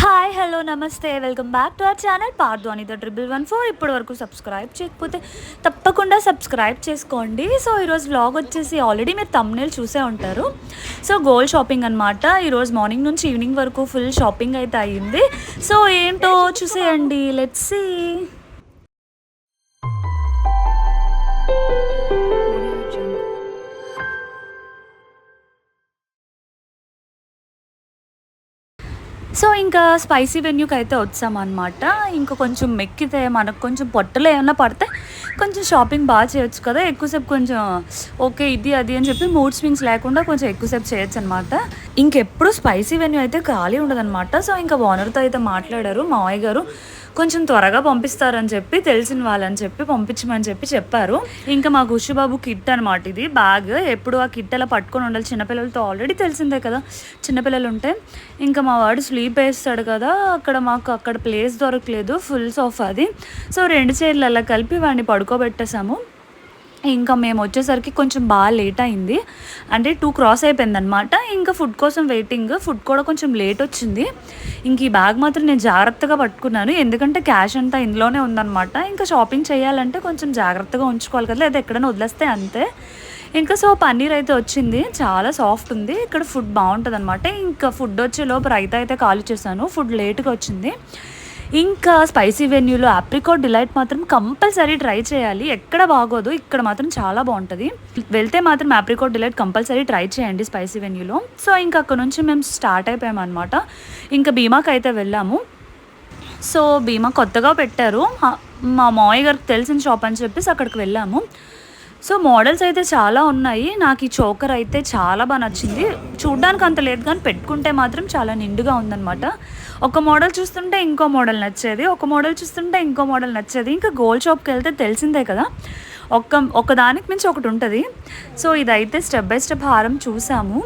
Hi hello నమస్తే. Welcome back to our channel పార్ధ్వాని the triple one four ఇప్పటి వరకు subscribe చేయకపోతే తప్పకుండా సబ్స్క్రైబ్ చేసుకోండి. సో ఈరోజు వ్లాగ్ వచ్చేసి ఆల్రెడీ మీరు తమ్నేల్ చూసే ఉంటారు. సో గోల్డ్ షాపింగ్ అనమాట ఈరోజు మార్నింగ్ నుంచి ఈవినింగ్ వరకు ఫుల్ షాపింగ్ అయితే అయ్యింది. సో ఏంటో చూసేయండి. లెట్స్ సీ ఇంకా స్పైసీ వెన్యూకి అయితే వచ్చామన్నమాట. ఇంకా కొంచెం మెక్కితే మనకు కొంచెం పొట్టలో ఏమైనా పడితే కొంచెం షాపింగ్ బాగా చేయొచ్చు కదా. ఎక్కువసేపు కొంచెం ఓకే ఇది అది అని చెప్పి మూడ్ స్వింగ్స్ లేకుండా కొంచెం ఎక్కువసేపు చేయొచ్చు అనమాట ఇంకెప్పుడు స్పైసీ వెన్యూ అయితే ఖాళీ ఉండదన్నమాట. సో ఇంకా ఓనర్తో అయితే మాట్లాడారు మావయ్య గారు. కొంచెం త్వరగా పంపిస్తారని చెప్పి తెలిసిన వాళ్ళని చెప్పి పంపించమని చెప్పి చెప్పారు. ఇంకా మా గుషుబాబు కిట్ అనమాట ఇది బ్యాగ్. ఎప్పుడు ఆ కిట్ అలా పట్టుకొని ఉండాలి. చిన్నపిల్లలతో ఆల్రెడీ తెలిసిందే కదా. చిన్నపిల్లలు ఉంటే ఇంకా మా వాడు స్లీప్ వేస్తాడు కదా. అక్కడ మాకు అక్కడ ప్లేస్ దొరకలేదు ఫుల్ సోఫా అది. సో రెండు చైర్లు అలా కలిపి వాడిని పడుకోబెట్టేసాము ఇంకా మేము వచ్చేసరికి కొంచెం బాగా లేట్ అయింది. అంటే టూ క్రాస్ అయిపోయింది అనమాట ఇంకా ఫుడ్ కోసం వెయిటింగ్ ఫుడ్ కూడా కొంచెం లేట్ వచ్చింది. ఇంక ఈ బ్యాగ్ మాత్రం నేను జాగ్రత్తగా పట్టుకున్నాను. ఎందుకంటే క్యాష్ అంతా ఇందులోనే ఉందన్నమాట. ఇంకా షాపింగ్ చేయాలంటే కొంచెం జాగ్రత్తగా ఉంచుకోవాలి కదా. లేదా ఎక్కడైనా వదిలేస్తే అంతే. ఇంకా సో పన్నీర్ అయితే వచ్చింది. చాలా సాఫ్ట్ ఉంది. ఇక్కడ ఫుడ్ బాగుంటుంది అనమాట ఇంకా ఫుడ్ వచ్చే లోపు రైతా అయితే కాల్ చేశాను. ఫుడ్ లేట్గా వచ్చింది. ఇంకా స్పైసీ వెన్యూలో ఆప్రికాట్ డిలైట్ మాత్రం కంపల్సరీ ట్రై చేయాలి. ఎక్కడ బాగోదు ఇక్కడ మాత్రం చాలా బాగుంటుంది. వెళ్తే మాత్రం ఆప్రికాట్ డిలైట్ కంపల్సరీ ట్రై చేయండి స్పైసీ వెన్యూలో సో ఇంకా అక్కడ నుంచి మేము స్టార్ట్ అయిపోయాం అనమాట ఇంకా భీమాకి అయితే వెళ్ళాము. సో భీమా కొత్తగా పెట్టారు. మా- మామయ్య గారికి తెలిసిన షాప్ అని చెప్పేసి అక్కడికి వెళ్ళాము. సో మోడల్స్ అయితే చాలా ఉన్నాయి. నాకు ఈ చోకర్ అయితే చాలా బాగా నచ్చింది. చూడ్డానికి అంత లేదు కానీ పెట్టుకుంటే మాత్రం చాలా నిండుగా ఉందన్నమాట. ఒక మోడల్ చూస్తుంటే ఇంకో మోడల్ నచ్చేది. ఒక మోడల్ చూస్తుంటే ఇంకో మోడల్ నచ్చేది. ఇంకా గోల్డ్ షాప్కి వెళ్తే తెలిసిందే కదా. ఒక్క ఒకదానికి మించి ఒకటి ఉంటుంది. సో ఇదైతే స్టెప్ బై స్టెప్ హారం చూసాము.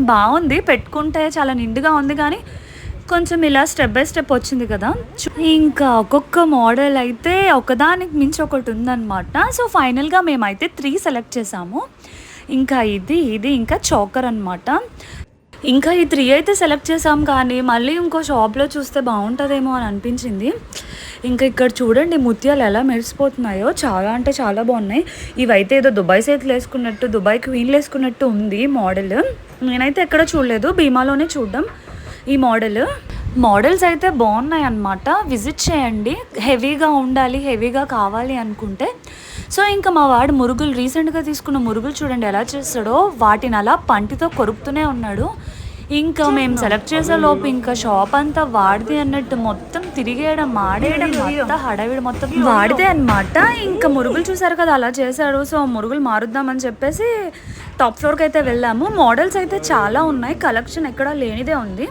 బాగుంది. పెట్టుకుంటే చాలా నిండుగా ఉంది కానీ కొంచెం ఇలా స్టెప్ బై స్టెప్ వచ్చింది కదా. ఇంకా ఒక్కొక్క మోడల్ అయితే ఒకదానికి మించి ఒకటి ఉందన్నమాట. సో ఫైనల్గా మేమైతే త్రీ సెలెక్ట్ చేసాము. ఇంకా ఇది ఇది ఇంకా చోకర్ అనమాట ఇంకా ఈ త్రీ అయితే సెలెక్ట్ చేసాం కానీ మళ్ళీ ఇంకో షాప్లో చూస్తే బాగుంటుందేమో అని అనిపించింది. ఇంకా ఇక్కడ చూడండి ముత్యాలు ఎలా మెరిసిపోతున్నాయో. చాలా అంటే చాలా బాగున్నాయి. ఇవైతే ఏదో దుబాయ్ సేతులు వేసుకున్నట్టు దుబాయ్ క్వీన్లు వేసుకున్నట్టు ఉంది మోడల్ నేనైతే ఎక్కడ చూడలేదు. భీమాలోనే చూడడం. ఈ మోడల్? మోడల్స్ అయితే బాగున్నాయి అన్నమాట విజిట్ చేయండి. హెవీగా ఉండాలి హెవీగా కావాలి అనుకుంటే. సో ఇంకా మా వాడు మురుగులు రీసెంట్గా తీసుకున్న మురుగులు చూడండి ఎలా చేస్తాడో. వాటిని అలా పంటితో కొరుకుతూనే ఉన్నాడు. ఇంకా మేము సెలెక్ట్ చేసే లోపు ఇంకా షాప్ అంతా వాడితే అన్నట్టు మొత్తం తిరిగేయడం మాడేయడం మొత్తం హడావిడి మొత్తం వాడితే అన్నమాట. ఇంకా మురుగులు చూసారు కదా అలా చేశాడు. సో మురుగులు మారుద్దామని చెప్పేసి టాప్ ఫ్లోర్కి అయితే వెళ్ళాము. మోడల్స్ అయితే చాలా ఉన్నాయి. కలెక్షన్ ఎక్కడా లేనిదే ఉంది.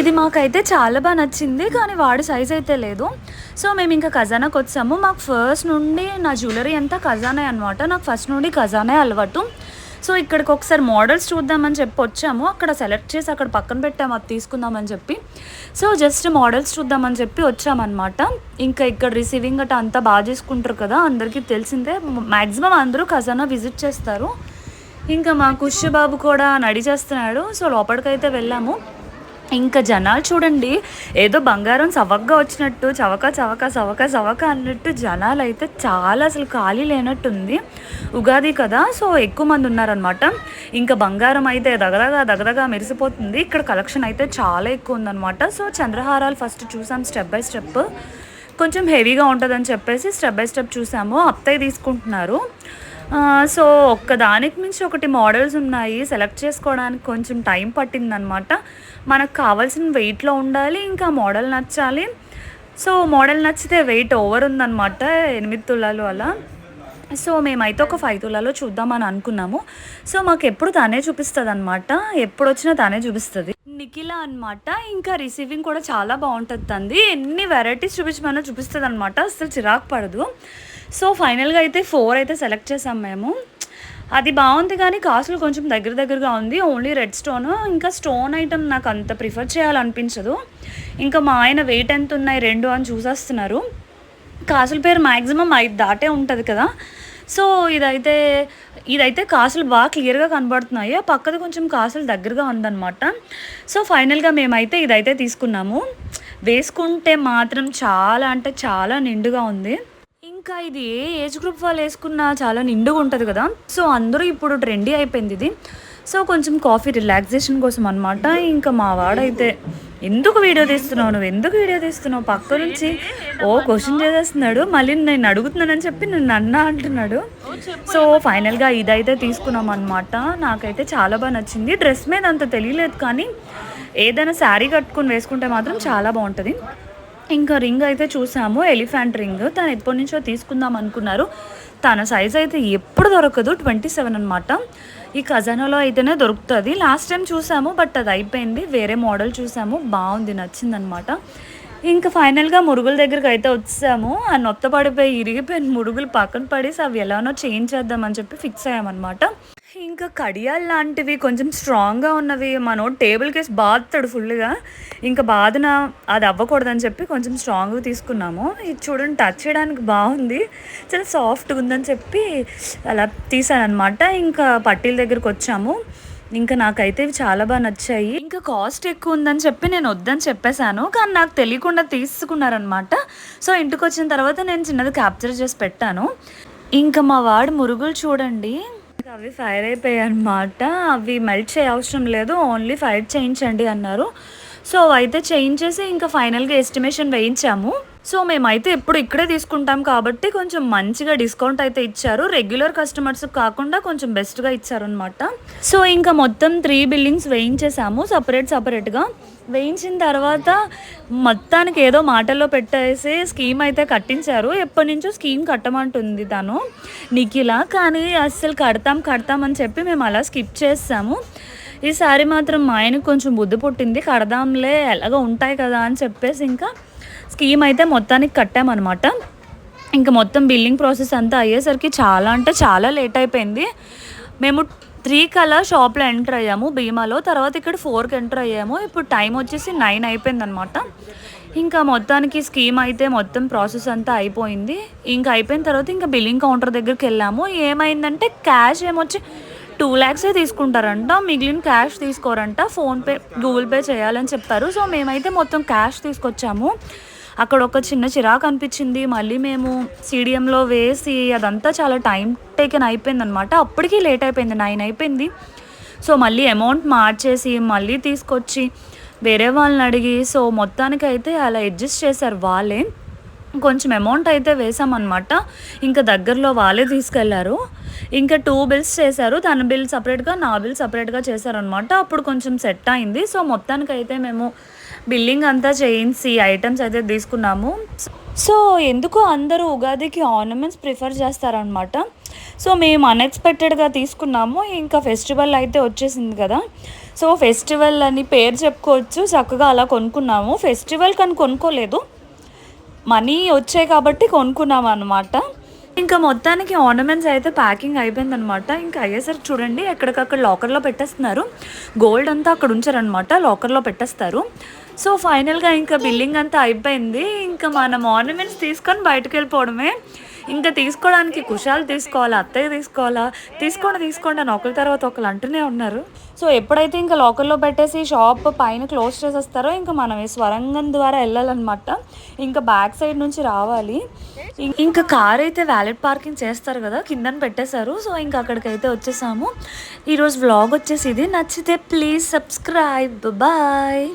ఇది మాకైతే చాలా బాగా నచ్చింది కానీ వాడి సైజ్ అయితే లేదు. సో మేము ఇంకా ఖజానాకి వచ్చాము. మాకు ఫస్ట్ నుండి నా జ్యువెలరీ అంతా ఖజానే అనమాట నాకు ఫస్ట్ నుండి ఖజానే అలవాటు. సో ఇక్కడికి ఒకసారి మోడల్స్ చూద్దామని చెప్పి వచ్చాము. అక్కడ సెలెక్ట్ చేసి అక్కడ పక్కన పెట్టాము అది తీసుకుందామని చెప్పి. సో జస్ట్ మోడల్స్ చూద్దామని చెప్పి వచ్చామన్నమాట. ఇంకా ఇక్కడ రిసీవింగ్ గట్రా అంతా బాగా చేసుకుంటారు కదా అందరికీ తెలిసిందే. మ్యాక్సిమం అందరూ ఖజానా విజిట్ చేస్తారు. ఇంకా మా కుష్యబాబు కూడా నడిచేస్తున్నాడు. సో లోపలికైతే వెళ్ళాము. ఇంకా జనాలు చూడండి ఏదో బంగారం సవగ్గా వచ్చినట్టు చవక చవక చవక చవక అన్నట్టు జనాలు అయితే చాలా అసలు ఖాళీ లేనట్టుంది. ఉగాది కదా సో ఎక్కువ మంది ఉన్నారనమాట ఇంకా బంగారం అయితే దగదగా దగదగా మెరిసిపోతుంది. ఇక్కడ కలెక్షన్ అయితే చాలా ఎక్కువ ఉందన్నమాట. సో చంద్రహారాలు ఫస్ట్ చూసాం స్టెప్ బై స్టెప్. కొంచెం హెవీగా ఉంటుందని చెప్పేసి స్టెప్ బై స్టెప్ చూసాము. అత్తయ్య తీసుకుంటున్నారు. సో ఒక్కదానికి మించి ఒకటి మోడల్స్ ఉన్నాయి. సెలెక్ట్ చేసుకోవడానికి కొంచెం టైం పట్టిందనమాట. మనకు కావాల్సిన వెయిట్లో ఉండాలి ఇంకా మోడల్ నచ్చాలి. సో మోడల్ నచ్చితే వెయిట్ ఓవర్ ఉందన్నమాట ఎనిమిది తులాలు అలా. సో మేమైతే ఒక ఫైవ్ తులాలో చూద్దామని అనుకున్నాము. సో మాకు ఎప్పుడు తానే చూపిస్తుంది అనమాట ఎప్పుడు వచ్చినా తానే చూపిస్తుంది. నిఖిల అనమాట ఇంకా రిసీవింగ్ కూడా చాలా బాగుంటుంది తంది ఎన్ని వెరైటీస్ చూపించమన్నా చూపిస్తుంది అనమాట అసలు చిరాకు పడదు. సో ఫైనల్గా అయితే ఫోర్ అయితే సెలెక్ట్ చేసాం మేము. అది బాగుంది కానీ కాస్ట్లు కొంచెం దగ్గర దగ్గరగా ఉంది. Only red stone. ఇంకా స్టోన్ ఐటమ్ నాకు అంత ప్రిఫర్ చేయాలనిపించదు. ఇంకా మా ఆయన వెయిట్ ఎంత ఉన్నాయి రెండు అని చూసేస్తున్నారు. కాసుల పేరు మ్యాక్సిమం ఐదు దాటే ఉంటుంది కదా. సో ఇదైతే ఇదైతే కాసులు బాగా క్లియర్గా కనబడుతున్నాయి. ఆ పక్కది కొంచెం కాసులు దగ్గరగా ఉందన్నమాట. సో ఫైనల్గా మేమైతే ఇదైతే తీసుకున్నాము. వేసుకుంటే మాత్రం చాలా అంటే చాలా నిండుగా ఉంది. ఇంకా ఇది ఏ ఏజ్ గ్రూప్ వాళ్ళు వేసుకున్నా చాలా నిండుగా ఉంటుంది కదా. సో అందరూ ఇప్పుడు ట్రెండీ అయిపోయింది ఇది. సో కొంచెం కాఫీ రిలాక్సేషన్ కోసం అనమాట ఇంకా మా వాడైతే ఎందుకు వీడియో తీస్తున్నావు? నువ్వు ఎందుకు వీడియో తీస్తున్నావు? పక్క నుంచి ఓ క్వశ్చన్ చేసేస్తున్నాడు. మళ్ళీ నేను అడుగుతున్నానని చెప్పి నన్ను అన్న అంటున్నాడు. సో ఫైనల్గా ఇదైతే తీసుకున్నాం అనమాట నాకైతే చాలా బాగా నచ్చింది. డ్రెస్ మీద అంత తెలియలేదు కానీ ఏదైనా శారీ కట్టుకుని వేసుకుంటే మాత్రం చాలా బాగుంటుంది. ఇంకా రింగ్ అయితే చూసాము ఎలిఫెంట్ రింగ్. తను ఎప్పటి నుంచో తీసుకుందాం అనుకున్నారు. తన సైజ్ అయితే ఎప్పుడు దొరకదు ట్వంటీ సెవెన్ అనమాట ఈ ఖజానాలో అయితేనే దొరుకుతుంది. లాస్ట్ టైం చూసాము బట్ అది అయిపోయింది. వేరే మోడల్ చూసాము బాగుంది నచ్చిందనమాట ఇంకా ఫైనల్గా మురుగుల దగ్గరికి అయితే వచ్చాము. ఆ నొత్త పడిపోయి ఇరిగిపోయిన మురుగులు పక్కన పడేసి అవి ఎలానో చేంజ్ చేద్దామని చెప్పి ఫిక్స్ అయ్యామన్నమాట. ఇంకా కడియాలు లాంటివి కొంచెం స్ట్రాంగ్గా ఉన్నవి. మనోడు టేబుల్ కేస్ బాదుతాడు ఫుల్గా ఇంకా బాధన అది అవ్వకూడదని చెప్పి కొంచెం స్ట్రాంగ్గా తీసుకున్నాము. ఇది చూడండి టచ్ చేయడానికి బాగుంది. చాలా సాఫ్ట్గా ఉందని చెప్పి అలా తీసానమాట ఇంకా పట్టీల దగ్గరికి వచ్చాము. ఇంకా నాకైతే ఇవి చాలా బాగా నచ్చాయి. ఇంకా కాస్ట్ ఎక్కువ ఉందని చెప్పి నేను వద్దని చెప్పేశాను. కానీ నాకు తెలియకుండా తీసుకున్నారనమాట సో ఇంటికి వచ్చిన తర్వాత నేను చిన్నది క్యాప్చర్ చేసి పెట్టాను. ఇంకా మా వాడు మురుగులు చూడండి. అవి ఫైర్ అయిపోయాయి అనమాట అవి మెల్ట్ చేయ అవసరం లేదు ఓన్లీ ఫైర్ చేయించండి అన్నారు. సో అయితే చేయించేసి ఇంకా ఫైనల్గా ఎస్టిమేషన్ వేయించాము. సో మేమైతే ఎప్పుడు ఇక్కడే తీసుకుంటాం కాబట్టి కొంచెం మంచిగా డిస్కౌంట్ అయితే ఇచ్చారు. రెగ్యులర్ కస్టమర్స్ కాకుండా కొంచెం బెస్ట్గా ఇచ్చారనమాట సో ఇంకా మొత్తం త్రీ బిల్డింగ్స్ వేయించేసాము సపరేట్ సపరేట్గా వేయించిన తర్వాత మొత్తానికి ఏదో మాటల్లో పెట్టేసి స్కీమ్ అయితే కట్టించారు. ఎప్పటి నుంచో స్కీమ్ కట్టమంటుంది తను. నిఖిల కానీ అస్సలు కడతాం కడతాం అని చెప్పి మేము అలా స్కిప్ చేస్తాము ఈసారి మాత్రం మా ఆయనకు కొంచెం బుద్ధి పుట్టింది. కడదాంలే ఎలాగో ఉంటాయి కదా అని చెప్పేసి ఇంకా స్కీమ్ అయితే మొత్తానికి కట్టామన్నమాట. ఇంకా మొత్తం బిల్లింగ్ ప్రాసెస్ అంతా అయ్యేసరికి చాలా అంటే చాలా లేట్ అయిపోయింది. మేము త్రీ కల్లా షాప్లో ఎంటర్ అయ్యాము భీమాలో. తర్వాత ఇక్కడ ఫోర్కి ఎంటర్ అయ్యాము. ఇప్పుడు టైం వచ్చేసి నైన్ అయిపోయిందనమాట ఇంకా మొత్తానికి స్కీమ్ అయితే మొత్తం ప్రాసెస్ అంతా అయిపోయింది. ఇంకా అయిపోయిన తర్వాత ఇంకా బిల్లింగ్ కౌంటర్ దగ్గరికి వెళ్ళాము. ఏమైందంటే క్యాష్ ఏమొచ్చి టూ ల్యాక్సే తీసుకుంటారంట. మిగిలిన క్యాష్ తీసుకోరంట. ఫోన్పే గూగుల్ పే చేయాలని చెప్తారు సో మేమైతే మొత్తం క్యాష్ తీసుకొచ్చాము. అక్కడ ఒక చిన్న చిరాకు అనిపించింది. మళ్ళీ మేము సీడియంలో వేసి అదంతా చాలా టైం టేకెన్ అయిపోయింది అనమాట అప్పటికి లేట్ అయిపోయింది నైన్ అయిపోయింది. సో మళ్ళీ అమౌంట్ మార్చేసి మళ్ళీ తీసుకొచ్చి వేరే వాళ్ళని అడిగి సో మొత్తానికి అయితే అలా అడ్జస్ట్ చేశారు వాళ్ళే. కొంచెం అమౌంట్ అయితే వేసామన్నమాట. ఇంకా దగ్గరలో వాళ్ళే తీసుకెళ్ళారు. ఇంకా టూ బిల్స్ చేశారు. తన బిల్ సపరేట్గా నా బిల్ సపరేట్గా చేశారనమాట అప్పుడు కొంచెం సెట్ అయింది. సో మొత్తానికి అయితే మేము బిల్లింగ్ అంతా చేయించి ఐటమ్స్ అయితే తీసుకున్నాము. సో ఎందుకో అందరూ ఉగాదికి ఆర్నమెంట్స్ ప్రిఫర్ చేస్తారనమాట సో మేము అన్ఎక్స్పెక్టెడ్గా తీసుకున్నాము. ఇంకా ఫెస్టివల్ అయితే వచ్చేసింది కదా. సో ఫెస్టివల్ అని పేరు చెప్పుకోవచ్చు. చక్కగా అలా కొనుక్కున్నాము. ఫెస్టివల్ కానీ కొనుక్కోలేదు. మనీ వచ్చాయి కాబట్టి కొనుక్కున్నాం అనమాట ఇంకా మొత్తానికి ఆర్నమెంట్స్ అయితే ప్యాకింగ్ అయిపోయిందనమాట ఇంకా అయ్యేసరికి చూడండి ఎక్కడికక్కడ లాకర్లో పెట్టేస్తున్నారు. గోల్డ్ అంతా అక్కడ ఉంచారనమాట లాకర్లో పెట్టేస్తారు. సో ఫైనల్గా ఇంకా బిల్లింగ్ అంతా అయిపోయింది. ఇంకా మనం ఆర్నమెంట్స్ తీసుకొని బయటకు వెళ్ళిపోవడమే. ఇంకా తీసుకోవడానికి కుషాలు తీసుకోవాలా అత్తయ్య తీసుకోవాలా? తీసుకోండి తీసుకోండి అని ఒకరి తర్వాత ఒకరు అంటూనే ఉన్నారు. సో ఎప్పుడైతే ఇంకా లోకల్లో పెట్టేసి షాప్ పైన క్లోజ్ చేసేస్తారో ఇంకా మనం ఈ స్వరంగం ద్వారా వెళ్ళాలన్నమాట. ఇంకా బ్యాక్ సైడ్ నుంచి రావాలి. ఇంకా కార్ అయితే వ్యాలెట్ పార్కింగ్ చేస్తారు కదా కిందన పెట్టేశారు. సో ఇంకా అక్కడికైతే వచ్చేసాము. ఈరోజు వ్లాగ్ వచ్చేసి ఇది. నచ్చితే ప్లీజ్ సబ్స్క్రైబ్. బాయ్.